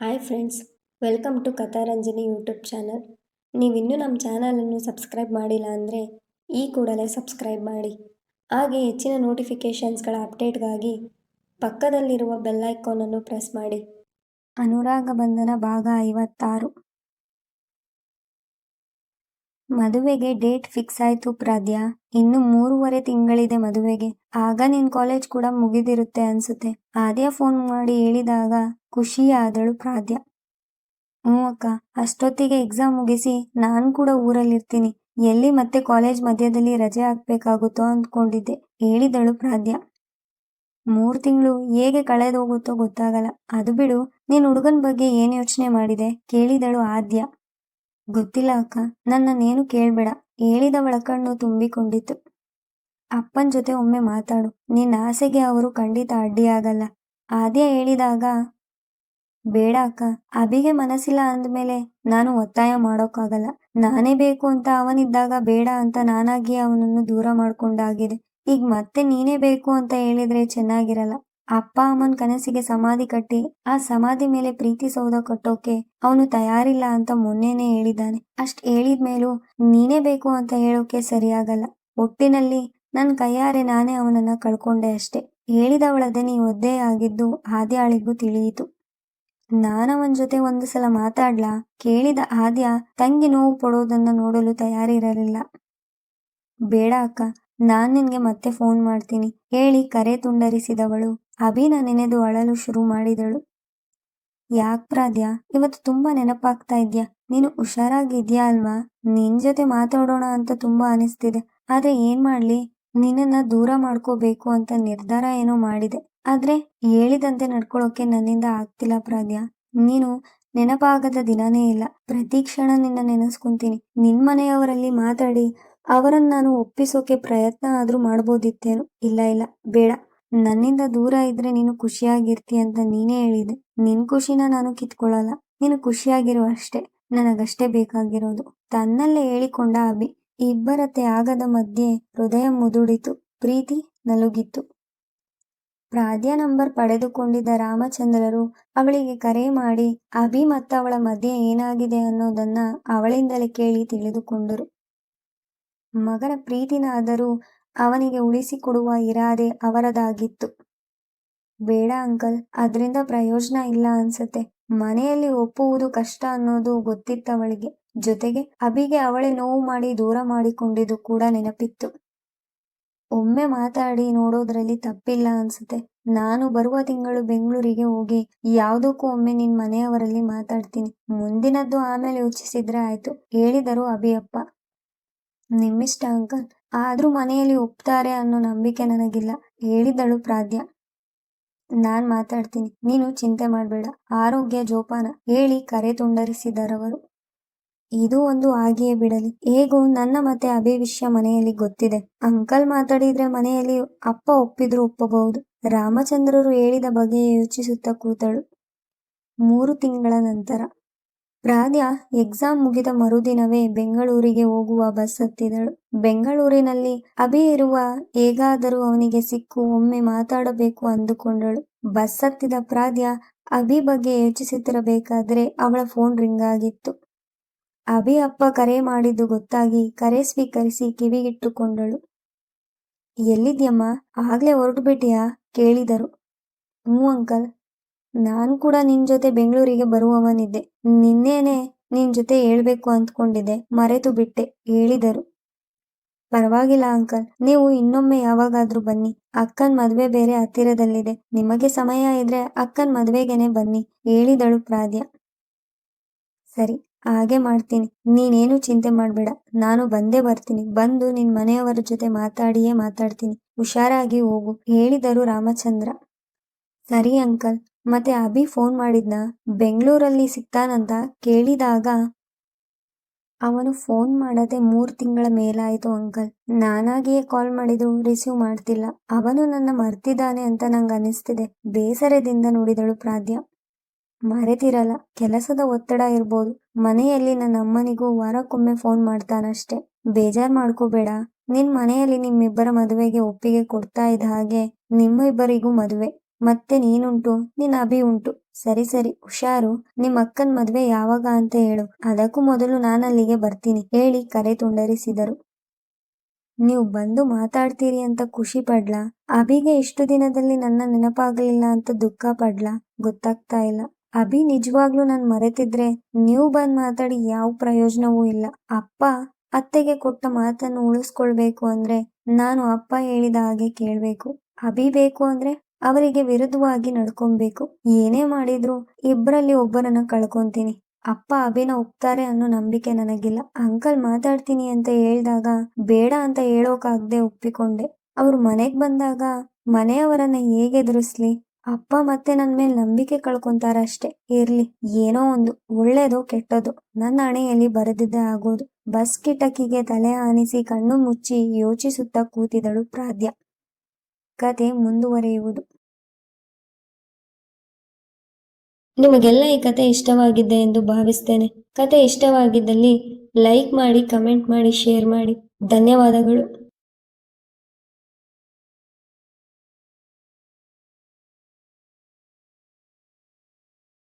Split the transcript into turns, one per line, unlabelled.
Hi friends, welcome to Katharanjani YouTube channel. ನೀವಿನ್ನೂ ನಮ್ಮ ಚಾನಲನ್ನು ಸಬ್ಸ್ಕ್ರೈಬ್ ಮಾಡಿಲ್ಲ ಅಂದರೆ ಈ ಕೂಡಲೇ ಸಬ್ಸ್ಕ್ರೈಬ್ ಮಾಡಿ. ಹಾಗೆ ಹೆಚ್ಚಿನ ನೋಟಿಫಿಕೇಷನ್ಸ್ಗಳ ಅಪ್ಡೇಟ್ಗಾಗಿ ಪಕ್ಕದಲ್ಲಿರುವ ಬೆಲ್ ಐಕಾನನ್ನು ಪ್ರೆಸ್ ಮಾಡಿ. ಅನುರಾಗ ಬಂಧನ ಭಾಗ ಐವತ್ತಾರು. ಮದುವೆಗೆ ಡೇಟ್ ಫಿಕ್ಸ್ ಆಯಿತು ಪ್ರಾದ್ಯ. ಇನ್ನು ಮೂರುವರೆ ತಿಂಗಳಿದೆ ಮದುವೆಗೆ. ಆಗ ನಿನ್ ಕಾಲೇಜ್ ಕೂಡ ಮುಗಿದಿರುತ್ತೆ ಅನ್ಸುತ್ತೆ. ಆದ್ಯ ಫೋನ್ ಮಾಡಿ ಹೇಳಿದಾಗ ಖುಷಿಯಾದಳು ಪ್ರಾದ್ಯ ಹ್ಞೂ ಅಕ್ಕ ಅಷ್ಟೊತ್ತಿಗೆ ಎಕ್ಸಾಮ್ ಮುಗಿಸಿ ನಾನು ಕೂಡ ಊರಲ್ಲಿರ್ತೀನಿ. ಎಲ್ಲಿ ಮತ್ತೆ ಕಾಲೇಜ್ ಮಧ್ಯದಲ್ಲಿ ರಜೆ ಹಾಕ್ಬೇಕಾಗುತ್ತೋ ಅಂದ್ಕೊಂಡಿದ್ದೆ, ಹೇಳಿದಳು ಪ್ರಾದ್ಯ ಮೂರ್ ತಿಂಗಳು ಹೇಗೆ ಕಳೆದೋಗುತ್ತೋ ಗೊತ್ತಾಗಲ್ಲ. ಅದು ಬಿಡು, ನೀನ್ ಹುಡುಗನ್ ಬಗ್ಗೆ ಏನ್ ಯೋಚನೆ ಮಾಡಿದೆ? ಕೇಳಿದಳು ಆದ್ಯ. ಗೊತ್ತಿಲ್ಲ ಅಕ್ಕ, ನನ್ನನ್ನೇನು ಕೇಳ್ಬೇಡ ಹೇಳಿದ ಕಣ್ಣು ತುಂಬಿಕೊಂಡಿತ್ತು. ಅಪ್ಪನ್ ಜೊತೆ ಒಮ್ಮೆ ಮಾತಾಡು, ನಿನ್ನ ಆಸೆಗೆ ಅವರು ಖಂಡಿತ ಅಡ್ಡಿಯಾಗಲ್ಲ, ಆದ್ಯ ಹೇಳಿದಾಗ ಬೇಡ ಅಕ್ಕ ಅಭಿಗೆ ಮನಸ್ಸಿಲ್ಲ ಅಂದ್ಮೇಲೆ ನಾನು ಒತ್ತಾಯ ಮಾಡೋಕ್ಕಾಗಲ್ಲ. ನಾನೇ ಬೇಕು ಅಂತ ಅವನಿದ್ದಾಗ ಬೇಡ ಅಂತ ನಾನಾಗಿ ಅವನನ್ನು ದೂರ ಮಾಡ್ಕೊಂಡಾಗಿದೆ. ಈಗ ಮತ್ತೆ ನೀನೇ ಬೇಕು ಅಂತ ಹೇಳಿದ್ರೆ ಚೆನ್ನಾಗಿರಲ್ಲ. ಅಪ್ಪ ಅಮ್ಮನ ಕನಸಿಗೆ ಸಮಾಧಿ ಕಟ್ಟಿ, ಆ ಸಮಾಧಿ ಮೇಲೆ ಪ್ರೀತಿ ಸೌಧ ಕಟ್ಟೋಕೆ ಅವನು ತಯಾರಿಲ್ಲ ಅಂತ ಮೊನ್ನೆನೆ ಹೇಳಿದ್ದಾನೆ. ಅಷ್ಟ್ ಹೇಳಿದ್ಮೇಲೂ ನೀನೇ ಬೇಕು ಅಂತ ಹೇಳೋಕೆ ಸರಿಯಾಗಲ್ಲ. ಒಟ್ಟಿನಲ್ಲಿ ನನ್ ಕೈಯಾರೆ ನಾನೇ ಅವನನ್ನ ಕಳ್ಕೊಂಡೆ ಅಷ್ಟೆ. ಹೇಳಿದವಳದೆ ನೀ ಒದ್ದೆ ಆಗಿದ್ದು ಆದ್ಯಾಳಿಗೂ ತಿಳಿಯಿತು. ನಾನವನ್ ಜೊತೆ ಒಂದು ಸಲ ಮಾತಾಡ್ಲಾ? ಕೇಳಿದ ಆದ್ಯ ತಂಗಿ ನೋವು ಪಡೋದನ್ನ ನೋಡಲು ತಯಾರಿರಲಿಲ್ಲ ಬೇಡ ಅಕ್ಕ, ನಾನ್ ನಿನ್ಗೆ ಮತ್ತೆ ಫೋನ್ ಮಾಡ್ತೀನಿ. ಹೇಳಿ ಕರೆ ತುಂಡರಿಸಿದವಳು. ಅಭಿನ ನೆನೆದು ಅಳಲು ಶುರು ಮಾಡಿದಳು. ಯಾಕ್ ಪ್ರಾದ್ಯ? ಇವತ್ತು ತುಂಬಾ ನೆನಪಾಗ್ತಾ ಇದ್ಯಾ? ನೀನು ಹುಷಾರಾಗಿದ್ಯಾ ಅಲ್ವಾ? ನಿನ್ ಜೊತೆ ಮಾತಾಡೋಣ ಅಂತ ತುಂಬಾ ಅನಿಸ್ತಿದೆ. ಆದ್ರೆ ಏನ್ ಮಾಡ್ಲಿ? ನಿನ್ನನ್ನ ದೂರ ಮಾಡ್ಕೋಬೇಕು ಅಂತ ನಿರ್ಧಾರ ಏನೋ ಮಾಡಿದೆ. ಆದ್ರೆ ಹೇಳಿದಂತೆ ನಡ್ಕೊಳ್ಳೋಕೆ ನನ್ನಿಂದ ಆಗ್ತಿಲ್ಲ ಪ್ರಾದ್ಯ. ನೀನು ನೆನಪಾಗದ ದಿನನೇ ಇಲ್ಲ. ಪ್ರತಿ ಕ್ಷಣ ನಿನ್ನ ನೆನೆಸ್ಕೊಂತೀನಿ. ನಿನ್ ಮನೆಯವರಲ್ಲಿ ಮಾತಾಡಿ, ಅವರನ್ನ ನಾನು ಒಪ್ಪಿಸೋಕೆ ಪ್ರಯತ್ನ ಆದ್ರೂ ಮಾಡ್ಬೋದಿತ್ತೇನು? ಇಲ್ಲ ಇಲ್ಲ. ಬೇಡ. ನನ್ನಿಂದ ದೂರ ಇದ್ರೆ ನೀನು ಖುಷಿಯಾಗಿರ್ತಿ ಅಂತ ನೀನೇ ಹೇಳಿದೆ. ನಿನ್ ಖುಷಿನ ನಾನು ಕಿತ್ಕೊಳ್ಳಲ್ಲ. ನೀನು ಖುಷಿಯಾಗಿರೋ ಅಷ್ಟೇ. ನನಗಷ್ಟೇ ಬೇಕಾಗಿರೋದು. ತನ್ನಲ್ಲೇ ಹೇಳಿಕೊಂಡ ಅಭಿ ಇಬ್ಬರ ತ್ಯಾಗದ ಮಧ್ಯೆ ಹೃದಯ ಮುದುಡಿತು. ಪ್ರೀತಿ ನಲುಗಿತ್ತು ಪ್ರಾದ್ಯ ನಂಬರ್ ಪಡೆದುಕೊಂಡಿದ್ದ ರಾಮಚಂದ್ರರು ಅವಳಿಗೆ ಕರೆ ಮಾಡಿ, ಅಭಿ ಮತ್ತವಳ ಮಧ್ಯೆ ಏನಾಗಿದೆ ಅನ್ನೋದನ್ನ ಅವಳಿಂದಲೇ ಕೇಳಿ ತಿಳಿದುಕೊಂಡರು. ಮಗನ ಪ್ರೀತಿನಾದರೂ ಅವನಿಗೆ ಉಳಿಸಿಕೊಡುವ ಇರಾದೆ ಅವರದಾಗಿತ್ತು. ಬೇಡ ಅಂಕಲ್, ಅದರಿಂದ ಪ್ರಯೋಜನ ಇಲ್ಲ ಅನ್ಸತ್ತೆ. ಮನೆಯಲ್ಲಿ ಒಪ್ಪುವುದು ಕಷ್ಟ ಅನ್ನೋದು ಗೊತ್ತಿತ್ತವಳಿಗೆ. ಜೊತೆಗೆ ಅಭಿಗೆ ಅವಳೆ ನೋವು ಮಾಡಿ ದೂರ ಮಾಡಿಕೊಂಡಿದ್ದು ಕೂಡ ನೆನಪಿತ್ತು. ಒಮ್ಮೆ ಮಾತಾಡಿ ನೋಡೋದ್ರಲ್ಲಿ ತಪ್ಪಿಲ್ಲ ಅನ್ಸುತ್ತೆ. ನಾನು ಬರುವ ತಿಂಗಳು ಬೆಂಗಳೂರಿಗೆ ಹೋಗಿ ಯಾವುದಕ್ಕೂ ಒಮ್ಮೆ ನಿನ್ ಮನೆಯವರಲ್ಲಿ ಮಾತಾಡ್ತೀನಿ. ಮುಂದಿನದ್ದು ಆಮೇಲೆ ಯೋಚಿಸಿದ್ರೆ ಆಯ್ತು. ಹೇಳಿದರು ಅಭಿಯಪ್ಪ. ನಿಮ್ಮಿಷ್ಟ ಅಂಕಲ್. ಆದ್ರೂ ಮನೆಯಲ್ಲಿ ಒಪ್ತಾರೆ ಅನ್ನೋ ನಂಬಿಕೆ ನನಗಿಲ್ಲ. ಹೇಳಿದಳು ಪ್ರಾಧ್ಯ. ನಾನ್ ಮಾತಾಡ್ತೀನಿ. ನೀನು ಚಿಂತೆ ಮಾಡಬೇಡ. ಆರೋಗ್ಯ ಜೋಪಾನ. ಹೇಳಿ ಕರೆ ತುಂಡರಿಸಿದರವರು. ಇದು ಒಂದು ಆಗಿಯೇ ಬಿಡಲಿ. ಹೇಗೂ ನನ್ನ ಮತ್ತೆ ಅಭಿ ವಿಷಯ ಮನೆಯಲ್ಲಿ ಗೊತ್ತಿದೆ. ಅಂಕಲ್ ಮಾತಾಡಿದ್ರೆ ಮನೆಯಲ್ಲಿ ಅಪ್ಪ ಒಪ್ಪಿದ್ರು ಒಪ್ಪಬಹುದು. ರಾಮಚಂದ್ರರು ಹೇಳಿದ ಬಗ್ಗೆ ಯೋಚಿಸುತ್ತಾ ಕೂತಳು. ಮೂರು ತಿಂಗಳ ನಂತರ. ಪ್ರಾದ್ಯ ಎಕ್ಸಾಮ್ ಮುಗಿದ ಮರುದಿನವೇ ಬೆಂಗಳೂರಿಗೆ ಹೋಗುವ ಬಸ್ ಹತ್ತಿದಳು. ಬೆಂಗಳೂರಿನಲ್ಲಿ ಅಭಿ ಇರುವ ಹೇಗಾದರೂ ಅವನಿಗೆ ಸಿಕ್ಕು, ಒಮ್ಮೆ ಮಾತಾಡಬೇಕು ಅಂದುಕೊಂಡಳು. ಬಸ್ ಹತ್ತಿದ ಪ್ರಾದ್ಯ ಅಭಿ ಬಗ್ಗೆ ಯೋಚಿಸುತ್ತಿರಬೇಕಾದ್ರೆ ಅವಳ ಫೋನ್ ರಿಂಗ್ ಆಗಿತ್ತು. ಅಭಿ ಅಪ್ಪ ಕರೆ ಮಾಡಿದ್ದು ಗೊತ್ತಾಗಿ ಕರೆ ಸ್ವೀಕರಿಸಿ ಕಿವಿಗಿಟ್ಟುಕೊಂಡಳು. ಎಲ್ಲಿದ್ಯಮ್ಮ? ಆಗ್ಲೇ ಹೊರಟುಬಿಟ್ಟಿಯಾ? ಕೇಳಿದರು. ಹ್ಞೂ ಅಂಕಲ್. ನಾನು ಕೂಡ ನಿನ್ ಜೊತೆ ಬೆಂಗಳೂರಿಗೆ ಬರುವವನಿದ್ದೆ. ನಿನ್ನೇನೆ ನಿನ್ ಜೊತೆ ಹೇಳ್ಬೇಕು ಅಂದ್ಕೊಂಡಿದ್ದೆ ಮರೆತು ಬಿಟ್ಟೆ, ಹೇಳಿದರು. ಪರವಾಗಿಲ್ಲ ಅಂಕಲ್. ನೀವು ಇನ್ನೊಮ್ಮೆ ಯಾವಾಗಾದ್ರೂ ಬನ್ನಿ. ಅಕ್ಕನ್ ಮದ್ವೆ ಬೇರೆ ಹತ್ತಿರದಲ್ಲಿದೆ. ನಿಮಗೆ ಸಮಯ ಇದ್ರೆ ಅಕ್ಕನ್ ಮದ್ವೆಗೆನೆ ಬನ್ನಿ, ಹೇಳಿದಳು ಪ್ರಾದ್ಯ. ಸರಿ. ಹಾಗೆ ಮಾಡ್ತೀನಿ. ನೀನೇನು ಚಿಂತೆ ಮಾಡ್ಬೇಡ. ನಾನು ಬಂದೇ ಬರ್ತೀನಿ. ಬಂದು ನಿನ್ ಮನೆಯವರ ಜೊತೆ ಮಾತಾಡಿಯೇ ಮಾತಾಡ್ತೀನಿ. ಹುಷಾರಾಗಿ ಹೋಗು. ಹೇಳಿದರು ರಾಮಚಂದ್ರ. ಸರಿ ಅಂಕಲ್. ಮತ್ತೆ ಅಭಿ ಫೋನ್ ಮಾಡಿದ್ನ? ಬೆಂಗಳೂರಲ್ಲಿ ಸಿಗ್ತಾನಂತ ಕೇಳಿದಾಗ ಅವನು ಫೋನ್ ಮಾಡದೆ ಮೂರು ತಿಂಗಳ ಮೇಲಾಯ್ತು ಅಂಕಲ್. ನಾನಾಗಿಯೇ ಕಾಲ್ ಮಾಡಿದ್ರು ರಿಸೀವ್ ಮಾಡ್ತಿಲ್ಲ. ಅವನು ನನ್ನ ಮರ್ತಿದ್ದಾನೆ ಅಂತ ನಂಗೆ ಅನಿಸ್ತಿದೆ ಬೇಸರದಿಂದ ನೋಡಿದಳು ಪ್ರಾದ್ಯ ಮರೆತಿರಲ್ಲ. ಕೆಲಸದ ಒತ್ತಡ ಇರ್ಬೋದು. ಮನೆಯಲ್ಲಿ ನನ್ನ ಅಮ್ಮನಿಗೂ ವಾರಕ್ಕೊಮ್ಮೆ ಫೋನ್ ಮಾಡ್ತಾನಷ್ಟೆ. ಬೇಜಾರ್ ಮಾಡ್ಕೋಬೇಡ. ನಿನ್ ಮನೆಯಲ್ಲಿ ನಿಮ್ಮಿಬ್ಬರ ಮದುವೆಗೆ ಒಪ್ಪಿಗೆ ಕೊಡ್ತಾ ಇದ್ದ ಹಾಗೆ ನಿಮ್ಮ ಇಬ್ಬರಿಗೂ ಮದುವೆ. ಮತ್ತೆ ನೀನುಂಟು. ನಿನ್ನ ಅಭಿ ಉಂಟು. ಸರಿ ಸರಿ. ಹುಷಾರು. ನಿಮ್ ಅಕ್ಕನ್ ಮದ್ವೆ ಯಾವಾಗ ಅಂತ ಹೇಳು. ಅದಕ್ಕೂ ಮೊದಲು ನಾನಲ್ಲಿಗೆ ಬರ್ತೀನಿ. ಹೇಳಿ, ಕರೆ ತುಂಡರಿಸಿದರು. ನೀವು ಬಂದು ಮಾತಾಡ್ತೀರಿ ಅಂತ ಖುಷಿ ಪಡ್ಲಾ? ಅಭಿಗೆ ಇಷ್ಟು ದಿನದಲ್ಲಿ ನನ್ನ ನೆನಪಾಗಲಿಲ್ಲ ಅಂತ ದುಃಖ ಪಡ್ಲಾ? ಗೊತ್ತಾಗ್ತಾ ಇಲ್ಲ. ಅಭಿ ನಿಜವಾಗ್ಲೂ ನಾನು ಮರೆತಿದ್ರೆ ನೀವು ಬಂದ್ ಮಾತಾಡಿ ಯಾವ ಪ್ರಯೋಜನವೂ ಇಲ್ಲ. ಅಪ್ಪ ಅತ್ತೆಗೆ ಕೊಟ್ಟ ಮಾತನ್ನು ಉಳಿಸ್ಕೊಳ್ಬೇಕು ಅಂದ್ರೆ ನಾನು ಅಪ್ಪ ಹೇಳಿದ ಹಾಗೆ ಕೇಳ್ಬೇಕು. ಅಭಿ ಬೇಕು ಅಂದ್ರೆ ಅವರಿಗೆ ವಿರುದ್ಧವಾಗಿ ನಡ್ಕೊಬೇಕು ಏನೇ ಮಾಡಿದ್ರು ಇಬ್ಬರಲ್ಲಿ ಒಬ್ಬರನ್ನ ಕಳ್ಕೊಂತೀನಿ. ಅಪ್ಪ ಅಭಿನ ಒಪ್ತಾರೆ ಅನ್ನೋ ನಂಬಿಕೆ ನನಗಿಲ್ಲ. ಅಂಕಲ್ ಮಾತಾಡ್ತೀನಿ ಅಂತ ಹೇಳ್ದಾಗ ಬೇಡ ಅಂತ ಹೇಳೋಕಾಗ್ದೆ ಒಪ್ಪಿಕೊಂಡೆ. ಅವ್ರು ಮನೆಗ್ ಬಂದಾಗ ಮನೆಯವರನ್ನ ಹೇಗೆ ಎದುರಿಸ್ಲಿ? ಅಪ್ಪ ಮತ್ತೆ ನನ್ ಮೇಲೆ ನಂಬಿಕೆ ಕಳ್ಕೊಂತಾರಷ್ಟೇ. ಇರ್ಲಿ, ಏನೋ ಒಂದು, ಒಳ್ಳೇದು, ಕೆಟ್ಟದು. ನನ್ನ ಹಣೆಯಲ್ಲಿ ಬರೆದಿದ್ದೇ ಆಗೋದು. ಬಸ್ ಕಿಟಕಿಗೆ ತಲೆ ಆನಿಸಿ ಕಣ್ಣು ಮುಚ್ಚಿ ಯೋಚಿಸುತ್ತಾ ಕೂತಿದಳು ಪ್ರಾಧ್ಯ. ಕತೆ ಮುಂದುವರೆಯುವುದು. ನಿಮಗೆಲ್ಲ ಈ ಕತೆ ಇಷ್ಟವಾಗಿದ್ದೆ ಎಂದು ಭಾವಿಸ್ತೇನೆ. ಕತೆ ಇಷ್ಟವಾಗಿದ್ದಲ್ಲಿ ಲೈಕ್ ಮಾಡಿ, ಕಮೆಂಟ್ ಮಾಡಿ, ಶೇರ್ ಮಾಡಿ. ಧನ್ಯವಾದಗಳು.